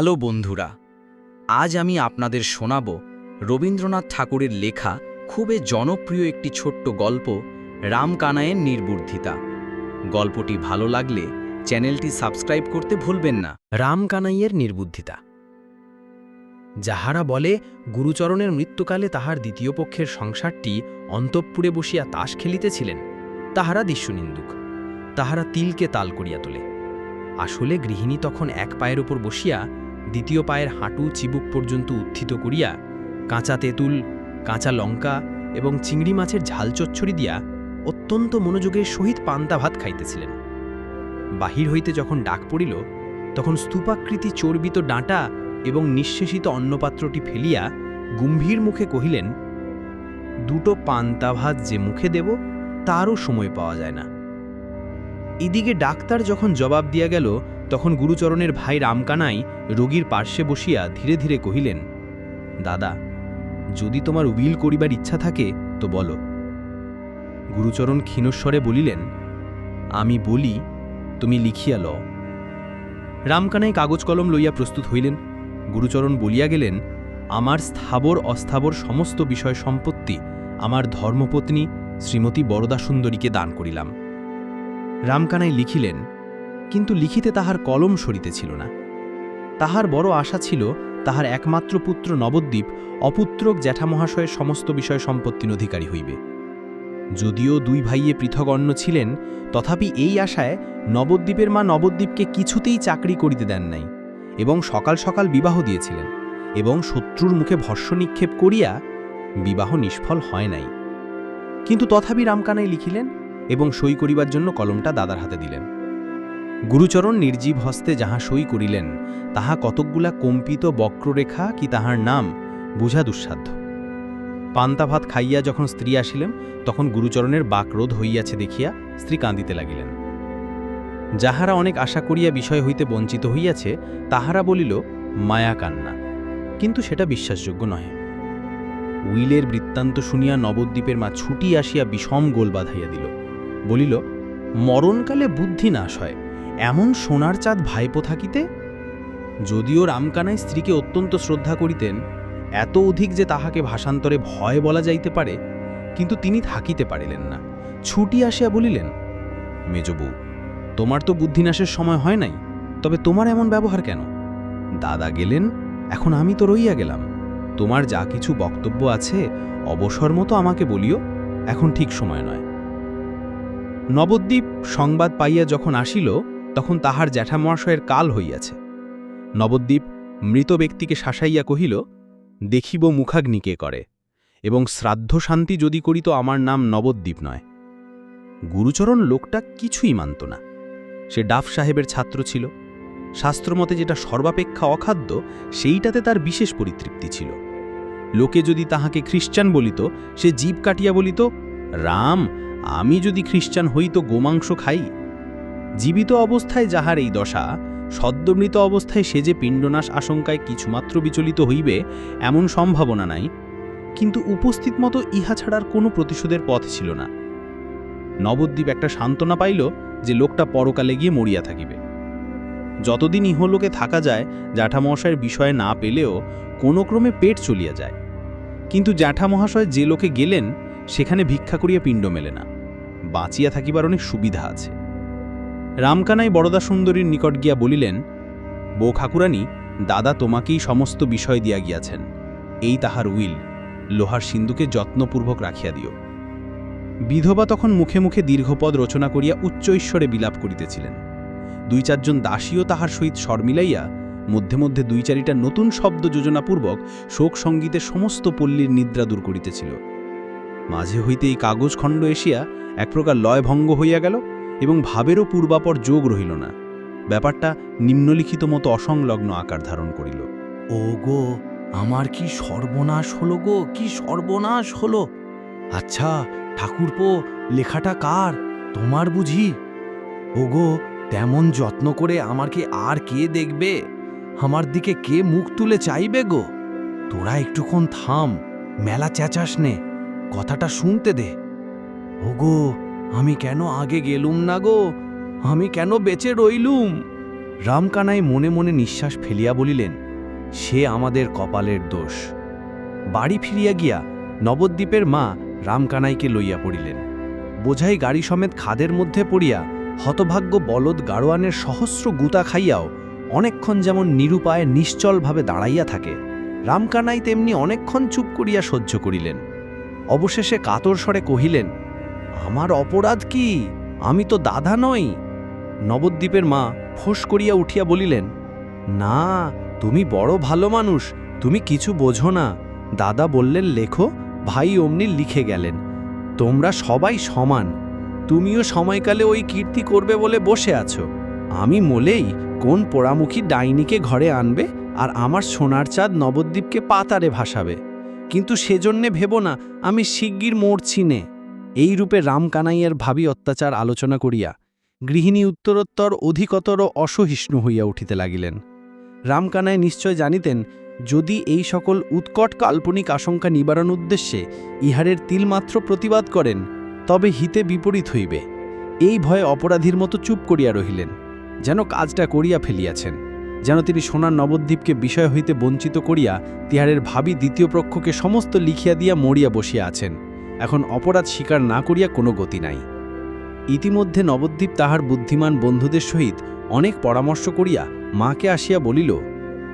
Hello বন্ধুরা, আজ আমি আপনাদের শোনাব রবীন্দ্রনাথ ঠাকুরের লেখা খুবই জনপ্রিয় একটি ছোট্ট গল্প, রামকানায়ের নির্বুদ্ধিতা। গল্পটি ভালো লাগলে চ্যানেলটি সাবস্ক্রাইব করতে ভুলবেন না। রামকানাইয়ের নির্বুদ্ধিতা। যাহারা বলে, গুরুচরণের মৃত্যুকালে তাহার দ্বিতীয় পক্ষের সংসারটি অন্তঃপুরে বসিয়া তাস খেলিতেছিলেন, তাহারা দৃশ্যনিন্দুক। তাহারা তিলকে তাল করিয়া তোলে। আসলে গৃহিণী তখন এক পায়ের উপর বসিয়া দ্বিতীয় পায়ের হাঁটু চিবুক পর্যন্ত উত্থিত করিয়া কাঁচা তেঁতুল, কাঁচা লঙ্কা এবং চিংড়ি মাছের ঝাল চচ্চড়ি দিয়া অত্যন্ত মনোযোগের সহিত পান্তা ভাত খাইতেছিলেন। বাহির হইতে যখন ডাক পড়িল, তখন স্তূপাকৃতি চর্বিত ডাঁটা এবং নিঃশেষিত অন্নপাত্রটি ফেলিয়া গম্ভীর মুখে কহিলেন, দুটো পান্তা ভাত যে মুখে দেব, তারও সময় পাওয়া যায় না। এদিকে ডাক্তার যখন জবাব দিয়া গেল তখন গুরুচরণের ভাই রামকানাই রোগীর পার্শ্বে বসিয়া ধীরে ধীরে কহিলেন, দাদা, যদি তোমার উইল করিবার ইচ্ছা থাকে, তো বলো। গুরুচরণ ক্ষীণস্বরে বলিলেন, আমি বলি, তুমি লিখিয়া লও। রামকানাই কাগজ কলম লইয়া প্রস্তুত হইলেন। গুরুচরণ বলিয়া গেলেন, আমার স্থাবর, অস্থাবর সমস্ত বিষয় সম্পত্তি আমার ধর্মপত্নী শ্রীমতী বরদাসুন্দরীকে দান করিলাম। রামকানাই লিখিলেন কিন্তু লিখিতে তাহার কলম সরিতেছিল না। তাহার বড় আশা ছিল তাহার একমাত্র পুত্র নবদ্বীপ অপুত্রক জ্যাঠামহাশয়ের সমস্ত বিষয় সম্পত্তির অধিকারী হইবে। যদিও দুই ভাইয়ে পৃথক অন্য ছিলেন, তথাপি এই আশায় নবদ্বীপের মা নবদ্বীপকে কিছুতেই চাকরি করিতে দেন নাই এবং সকাল সকাল বিবাহ দিয়েছিলেন এবং শত্রুর মুখে ভস্য নিক্ষেপ করিয়া বিবাহ নিষ্ফল হয় নাই। কিন্তু তথাপি রামকানাই লিখিলেন এবং সই করিবার জন্য কলমটা দাদার হাতে দিলেন। গুরুচরণ নির্জীব হস্তে যাহা সই করিলেন, তাহা কতকগুলা কম্পিত বক্ররেখা কি তাহার নাম, বুঝা দুঃসাধ্য। পান্তা ভাত খাইয়া যখন স্ত্রী আসিলেন, তখন গুরুচরণের বাকরোধ হইয়াছে দেখিয়া স্ত্রী কাঁদিতে লাগিলেন। যাহারা অনেক আশা করিয়া বিষয় হইতে বঞ্চিত হইয়াছে, তাহারা বলিল, মায়া কান্না। কিন্তু সেটা বিশ্বাসযোগ্য নহে। উইলের বৃত্তান্ত শুনিয়া নবদ্বীপের মা ছুটি আসিয়া বিষম গোল বাঁধাইয়া দিল। বলিল, মরণকালে বুদ্ধি নাশ হয়। এমন সোনার চাঁদ ভাইপো থাকিতে? যদিও রামকানাই স্ত্রীকে অত্যন্ত শ্রদ্ধা করিতেন, এত অধিক যে তাহাকে ভাষান্তরে ভয় বলা যাইতে পারে, কিন্তু তিনি থাকিতে পারিলেন না। ছুটি আসিয়া বলিলেন, মেজবু, তোমার তো বুদ্ধিনাশের সময় হয় নাই, তবে তোমার এমন ব্যবহার কেন? দাদা গেলেন, এখন আমি তো রইয়া গেলাম। তোমার যা কিছু বক্তব্য আছে, অবসর মতো আমাকে বলিও, এখন ঠিক সময় নয়। নবদ্বীপ সংবাদ পাইয়া যখন আসিল তখন তাহার জ্যাঠামহাশয়ের কাল হইয়াছে। নবদ্বীপ মৃত ব্যক্তিকে শাসাইয়া কহিল, দেখিব মুখাগ্নিকে করে, এবং শ্রাদ্ধ শান্তি যদি করি তো আমার নাম নবদ্বীপ নয়। গুরুচরণ লোকটা কিছুই মানত না। সে ডাফ সাহেবের ছাত্র ছিল। শাস্ত্রমতে যেটা সর্বাপেক্ষা অখাদ্য, সেইটাতে তার বিশেষ পরিতৃপ্তি ছিল। লোকে যদি তাহাকে খ্রিস্টান বলিত, সে জীব কাটিয়া বলিত, রাম, আমি যদি খ্রিস্টান হই তো গোমাংস খাই। জীবিত অবস্থায় যাহার এই দশা, সদ্যমৃত অবস্থায় সে যে পিণ্ডনাশ আশঙ্কায় কিছুমাত্র বিচলিত হইবে, এমন সম্ভাবনা নাই। কিন্তু উপস্থিত মতো ইহা ছাড়ার কোনো প্রতিশোধের পথ ছিল না। নবদ্বীপ একটা সান্ত্বনা পাইল যে লোকটা পরকালে গিয়ে মরিয়া থাকিবে। যতদিন ইহলোকে থাকা যায়, জ্যাঠামহাশয়ের বিষয়ে না পেলেও কোনো ক্রমে পেট চলিয়া যায়। কিন্তু জ্যাঠামহাশয় যে লোকে গেলেন, সেখানে ভিক্ষা করিয়া পিণ্ড মেলে না। বাঁচিয়া থাকিবার অনেক সুবিধা আছে। রামকানাই বড়দা সুন্দরীর নিকট গিয়া বলিলেন বউ ঠাকুরানী, দাদা তোমাকেই সমস্ত বিষয় দিয়া গিয়াছেন। এই তাহার উইল, লোহার সিন্ধুকে যত্নপূর্বক রাখিয়া দিও। বিধবা তখন মুখে মুখে দীর্ঘপদ রচনা করিয়া উচ্চ ঈশ্বরে বিলাপ করিতেছিলেন। দুই চারজন দাসীও তাহার সহিত স্বর মিলাইয়া, মধ্যে মধ্যে দুই চারিটা নতুন শব্দ যোজনাপূর্বক শোক সঙ্গীতে সমস্ত পল্লীর নিদ্রা দূর করিতেছিল। মাঝে হইতে এই কাগজ খণ্ড এসিয়া এক প্রকার লয়ভঙ্গ হইয়া গেল। এবং ভাবেরও পূর্বাপর যোগ রহিল না। ব্যাপারটা নিম্নলিখিত মতো অসংলগ্ন আকার ধারণ করিল। ও গো আমার কি সর্বনাশ হলো গো? কি সর্বনাশ হলো? আচ্ছা ঠাকুরপো, লেখাটা কার? তোমার বুঝি? ও গো তেমন যত্ন করে আমাকে আর কে দেখবে? আমার দিকে কে মুখ তুলে চাইবে গো? তোরা একটুক্ষণ থাম, মেলা চেঁচাস নে, কথাটা শুনতে দে। ও গো আমি কেন আগে গেলুম না গো? আমি কেন বেঁচে রইলুম? রামকানাই মনে মনে নিঃশ্বাস ফেলিয়া বলিলেন, সে আমাদের কপালের দোষ। বাড়ি ফিরিয়া গিয়া নবদ্বীপের মা রামকানাইকে লইয়া পড়িলেন। বোঝাই গাড়ি সমেত খাদের মধ্যে পড়িয়া হতভাগ্য বলদ গাড়োয়ানের সহস্র গুতা খাইয়াও অনেকক্ষণ যেমন নিরুপায় নিশ্চলভাবে দাঁড়াইয়া থাকে, রামকানাই তেমনি অনেকক্ষণ চুপ করিয়া সহ্য করিলেন। অবশেষে কাতর স্বরে কহিলেন আমার অপরাধ কি? আমি তো দাদা নই। নবদ্বীপের মা ফোঁস করিয়া উঠিয়া বলিলেন, না, তুমি বড় ভালো মানুষ, তুমি কিছু বোঝো না। দাদা বললেন, লেখো, ভাই অমনি লিখে গেলেন। তোমরা সবাই সমান। তুমিও সময়কালে ওই কীর্তি করবে বলে বসে আছো। আমি মোলেই কোন পোড়ামুখী ডাইনিকে ঘরে আনবে আর আমার সোনার চাঁদ নবদ্বীপকে পাতারে ভাসাবে। কিন্তু সেজন্যে ভেবো না, আমি শিগগির মরছি নে। এই রূপে রামকানাইয়ের ভাবি অত্যাচার আলোচনা করিয়া গৃহিণী উত্তরোত্তর অধিকতর অসহিষ্ণু হইয়া উঠিতে লাগিলেন। রামকানাই নিশ্চয় জানিতেন, যদি এই সকল উৎকট কাল্পনিক আশঙ্কা নিবারণ উদ্দেশ্যে ইহারের তিলমাত্র প্রতিবাদ করেন, তবে হিতে বিপরীত হইবে। এই ভয়ে অপরাধীর মতো চুপ করিয়া রহিলেন, যেন কাজটা করিয়া ফেলিয়াছেন, যেন তিনি সোনার নবদ্বীপকে বিষয় হইতে বঞ্চিত করিয়া তিহারের ভাবি দ্বিতীয় পক্ষকে সমস্ত লিখিয়া দিয়া মরিয়া বসিয়া আছেন। এখন অপরাধ স্বীকার না করিয়া কোনো গতি নাই। ইতিমধ্যে নবদ্বীপ তাহার বুদ্ধিমান বন্ধুদের সহিত অনেক পরামর্শ করিয়া মাকে আসিয়া বলিল,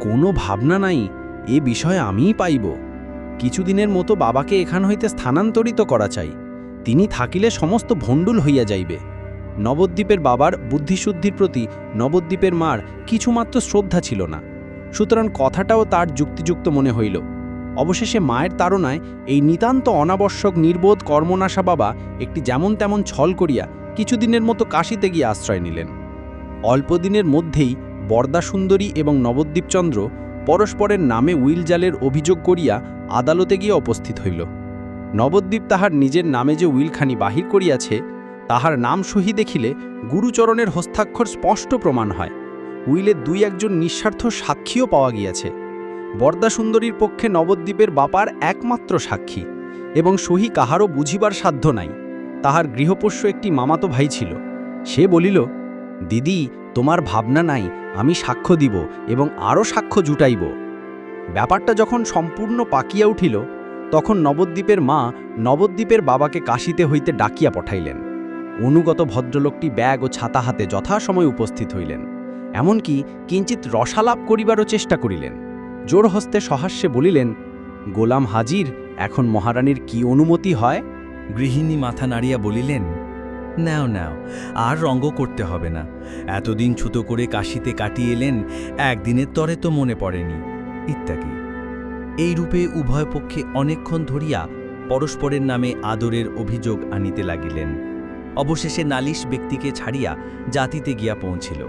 কোনো ভাবনা নাই, এ বিষয়ে আমিই পাইব। কিছুদিনের মতো বাবাকে এখান হইতে স্থানান্তরিত করা চাই। তিনি থাকিলে সমস্ত ভণ্ডুল হইয়া যাইবে। নবদ্বীপের বাবার বুদ্ধিশুদ্ধির প্রতি নবদ্বীপের মার কিছুমাত্র শ্রদ্ধা ছিল না। সুতরাং কথাটাও তার যুক্তিযুক্ত মনে হইল। অবশেষে মায়ের তাড়নায় এই নিতান্ত অনাবশ্যক নির্বোধ কর্মনাশা বাবা একটি যেমন তেমন ছল করিয়া কিছুদিনের মতো কাশিতে গিয়ে আশ্রয় নিলেন। অল্পদিনের মধ্যেই বরদাসুন্দরী এবং নবদ্বীপচন্দ্র পরস্পরের নামে উইলজালের অভিযোগ করিয়া আদালতে গিয়ে উপস্থিত হইল। নবদ্বীপ তাহার নিজের নামে যে উইলখানি বাহির করিয়াছে, তাহার নাম সহি দেখিলে গুরুচরণের হস্তাক্ষর স্পষ্ট প্রমাণ হয়। উইলে দুই একজন নিঃস্বার্থ সাক্ষীও পাওয়া গিয়াছে। বরদাসুন্দরীর পক্ষে নবদ্বীপের বাপার একমাত্র সাক্ষী, এবং সহি কাহারও বুঝিবার সাধ্য নাই। তাহার গৃহপোষ্য একটি মামাতো ভাই ছিল। সে বলিল, দিদি, তোমার ভাবনা নাই, আমি সাক্ষ্য দিব এবং আরও সাক্ষ্য জুটাইব। ব্যাপারটা যখন সম্পূর্ণ পাকিয়া উঠিল, তখন নবদ্বীপের মা নবদ্বীপের বাবাকে কাশিতে হইতে ডাকিয়া পাঠাইলেন। অনুগত ভদ্রলোকটি ব্যাগ ও ছাতা হাতে যথাসময় উপস্থিত হইলেন। এমনকি কিঞ্চিত রসালাপ করিবারও চেষ্টা করিলেন। জোর হস্তে সহাস্যে বলিলেন, গোলাম হাজির, এখন মহারানীর কি অনুমতি হয়? গৃহিণী মাথা নাড়িয়া বলিলেন, নাও নাও, আর রঙ্গ করতে হবে না। এতদিন ছুতো করে কাশিতে কাটিয়ে এলেন, একদিনের তরে তো মনে পড়েনি। ইত্যাদি। এই রূপে উভয় পক্ষে অনেকক্ষণ ধরিয়া পরস্পরের নামে আদরের অভিযোগ আনিতে লাগিলেন। অবশেষে নালিশ ব্যক্তিকে ছাড়িয়া জাতিতে গিয়া পৌঁছিল।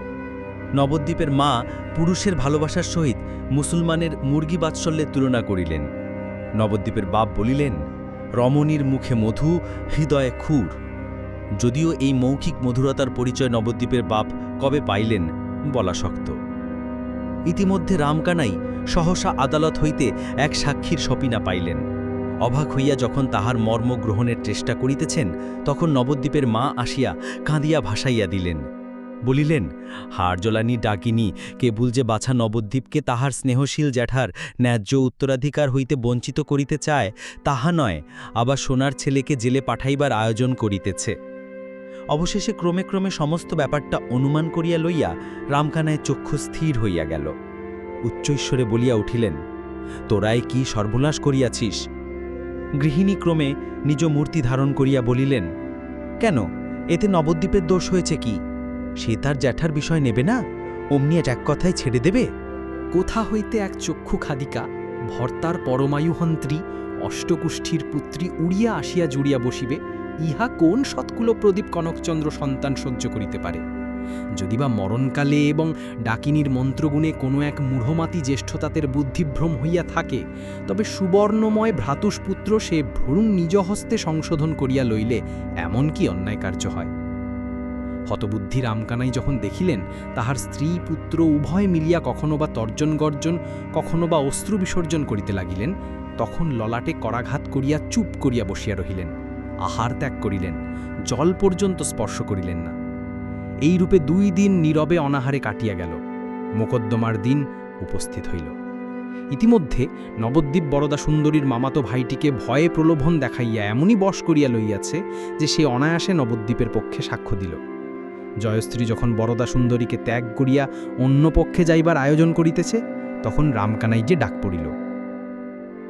নবদ্বীপের মা পুরুষের ভালোবাসার সহিত মুসলমানের মুরগি বাৎসল্যের তুলনা করিলেন। নবদ্বীপের বাপ বলিলেন, রমণীর মুখে মধু, হৃদয়ে খুর যদিও এই মৌখিক মধুরতার পরিচয় নবদ্বীপের বাপ কবে পাইলেন বলা শক্ত। ইতিমধ্যে রামকানাই সহসা আদালত হইতে এক সাক্ষীর সপিনা পাইলেন। অবাক হইয়া যখন তাহার মর্ম গ্রহণের চেষ্টা করিতেছেন, তখন নবদ্বীপের মা আসিয়া কাঁদিয়া ভাসাইয়া দিলেন। বলিলেন হাড়জলানি ডাকিনী, কেবুল যে বাছা নবদ্বীপকে তাহার স্নেহশীল জ্যাঠার ন্যায্য উত্তরাধিকার হইতে বঞ্চিত করিতে চায়, তাহা নয়, আবার সোনার ছেলেকে জেলে পাঠাইবার আয়োজন করিতেছে। অবশেষে ক্রমে ক্রমে সমস্ত ব্যাপারটা অনুমান করিয়া লইয়া রামকানায় চক্ষু স্থির হইয়া গেল। উচ্চৈশ্বরে বলিয়া উঠিলেন, তোরাই কি সর্বনাশ করিয়াছিস? গৃহিণী ক্রমে নিজ মূর্তি ধারণ করিয়া বলিলেন, কেন? এতে নবদ্বীপের দোষ হয়েছে কি? সে তার জ্যাঠার বিষয় নেবে না? অমনি এক কথায় ছেড়ে দেবে? কোথা হইতে এক চক্ষু খাদিকা, ভর্তার পরমায়ুহন্ত্রী অষ্টকুষ্ঠীর পুত্রী উড়িয়া আসিয়া জুড়িয়া বসিবে, ইহা কোন সৎকুল প্রদীপ কনকচন্দ্র সন্তান সহ্য করিতে পারে? যদি বা মরণকালে এবং ডাকিনীর মন্ত্রগুণে কোনো এক মূঢ়মাতি জ্যেষ্ঠতাতের বুদ্ধিভ্রম হইয়া থাকে, তবে সুবর্ণময় ভ্রাতুষ্পুত্র সে ভ্রূণ নিজ হস্তে সংশোধন করিয়া লইলে এমন কি অন্যায় কার্য হয়? হতবুদ্ধি রামকানাই যখন দেখিলেন, তাহার স্ত্রী পুত্র উভয় মিলিয়া কখনো বা তর্জন গর্জন, কখনো বা অশ্রু বিসর্জন করিতে লাগিলেন, তখন ললাটে করাঘাত করিয়া চুপ করিয়া বসিয়া রহিলেন, আহার ত্যাগ করিলেন, জল পর্যন্ত স্পর্শ করিলেন না। এই রূপে দুই দিন নীরবে অনাহারে কাটিয়া গেল, মোকদ্দমার দিন উপস্থিত হইল। ইতিমধ্যে নবদ্বীপ বরদা সুন্দরীর মামাতো ভাইটিকে ভয়ে প্রলোভন দেখাইয়া এমনই বশ করিয়া লইয়াছে যে সে অনায়াসে নবদ্বীপের পক্ষে সাক্ষ্য দিল। জয়স্ত্রী যখন বরদা সুন্দরীকে ত্যাগ করিয়া অন্য পক্ষে যাইবার আয়োজন করিতেছে, তখন রামকানাই যে ডাক পড়িল।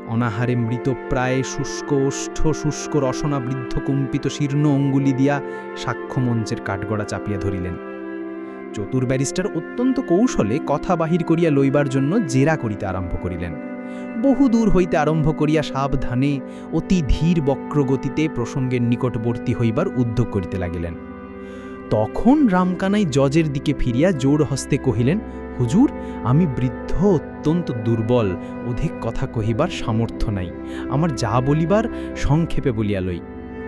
অনাহারে মৃতপ্রায় শুষ্ক ওষ্ঠ শুষ্ক রসনা বৃদ্ধ কম্পিত শীর্ণ অঙ্গুলি দিয়া সাক্ষ্যমঞ্চের কাঠগড়া চাপিয়া ধরিলেন। চতুর ব্যারিস্টার অত্যন্ত কৌশলে কথা বাহির করিয়া লইবার জন্য জেরা করিতে আরম্ভ করিলেন। বহু দূর হইতে আরম্ভ করিয়া সাবধানে অতি ধীর বক্রগতিতে প্রসঙ্গের নিকটবর্তী হইবার উদ্যোগ করিতে লাগিলেন। তখন রামকানাই জজের দিকে ফিরিয়া জোর হস্তে কহিলেন, হুজুর, আমি বৃদ্ধ অত্যন্ত দুর্বল, অধিক কথা কহিবার সামর্থ্য নাই। আমার যা বলিবার সংক্ষেপে বলিয়া লই।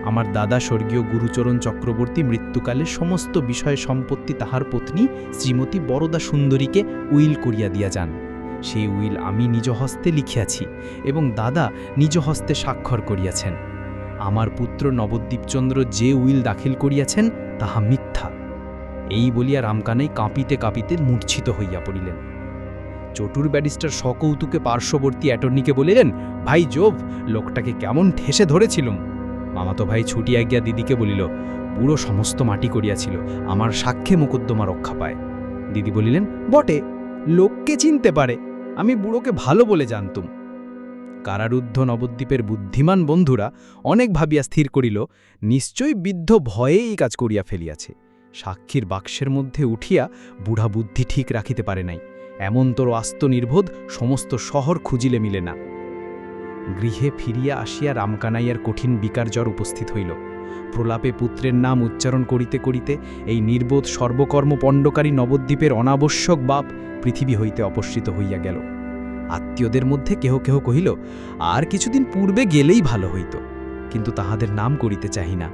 আমার দাদা স্বর্গীয় গুরুচরণ চক্রবর্তী মৃত্যুকালে সমস্ত বিষয় সম্পত্তি তাহার পত্নী শ্রীমতী বরদা সুন্দরীকে উইল করিয়া দিয়া যান। সেই উইল আমি নিজ হস্তে লিখিয়াছি এবং দাদা নিজ হস্তে স্বাক্ষর করিয়াছেন। আমার পুত্র নবদ্বীপচন্দ্র যে উইল দাখিল করিয়াছেন, তাহা মিথ্যা। এই বলিয়া রামকানাই কাঁপিতে কাঁপিতে মূর্ছিত হইয়া পড়িলেন। চটুর ব্যারিস্টার সকৌতুকে পার্শ্ববর্তী অ্যাটর্নিকে বলিলেন, ভাই জোভ, লোকটাকে কেমন ঠেসে ধরেছিলুম? মামাতো ভাই ছুটিয়া গিয়া দিদিকে বলিল, বুড়ো সমস্ত মাটি করিয়াছিল, আমার সাক্ষ্যে মোকদ্দমা রক্ষা পায়। দিদি বলিলেন, বটে, লোককে চিনতে পারে, আমি বুড়োকে ভালো বলে জানতুম। কারারুদ্ধ নবদ্বীপের বুদ্ধিমান বন্ধুরা অনেক ভাবিয়া স্থির করিল, নিশ্চয়ই বৃদ্ধ ভয়ে এই কাজ করিয়া ফেলিয়াছে। সাক্ষীর বাক্সের মধ্যে উঠিয়া বুড়া বুদ্ধি ঠিক রাখিতে পারে নাই। এমনতর আস্ত নির্বোধ সমস্ত শহর খুঁজিলে মিলে না। গৃহে ফিরিয়া আসিয়া রামকানাইয়ার কঠিন বিকার জ্বর উপস্থিত হইল। প্রলাপে পুত্রের নাম উচ্চারণ করিতে করিতে এই নির্বোধ সর্বকর্ম পণ্ডকারী নবদ্বীপের অনাবশ্যক বাপ পৃথিবী হইতে অপসৃত হইয়া গেল। আত্মীয়দের মধ্যে কেহ কেহ কহিল, আর কিছুদিন পূর্বে গেলেই ভালো হইত, কিন্তু তাহাদের নাম করিতে চাহি না।